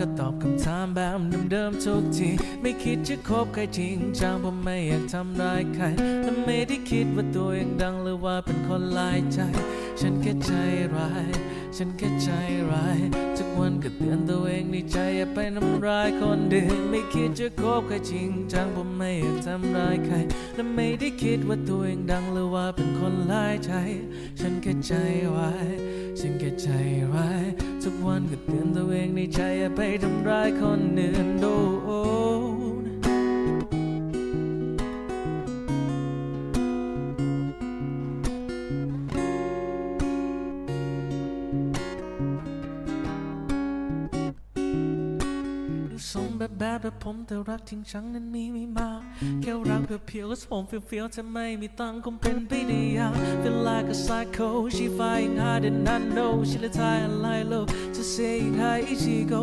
ก็ตอบคำถามแบบเดิมๆทุกที ไม่คิดจะคบใครจริงจังเพราะไม่อยากทำร้ายใคร และไม่ได้คิดว่าตัวเองดังหรือว่าเป็นคนลายใจ ฉันแค่ใจร้าย ฉันแค่ใจร้าย ทุกวันก็เตือนตัวเองในใจอย่าไปทำร้ายคนเดินไม่คิดจะคบใครจริงจังเพราะไม่อยากทำร้ายใคร และไม่ได้คิดว่าตัวเองดังหรือว่าเป็นคนลายใจ ฉันแค่ใจร้าย กวันก็เตือนตัวเองในใจอย่าไปทำร้ายคนอื่นโดน สมแบบแบบแบบผมแต่รักจริงชังนั้นมีไม่มากแค่รักเพียวๆก็ผมเฟี้ยวๆจะไม่มีตังคงเป็นไปได้ยาก Feel like a psycho she flying higher than I know she let tie and lie low to say high she go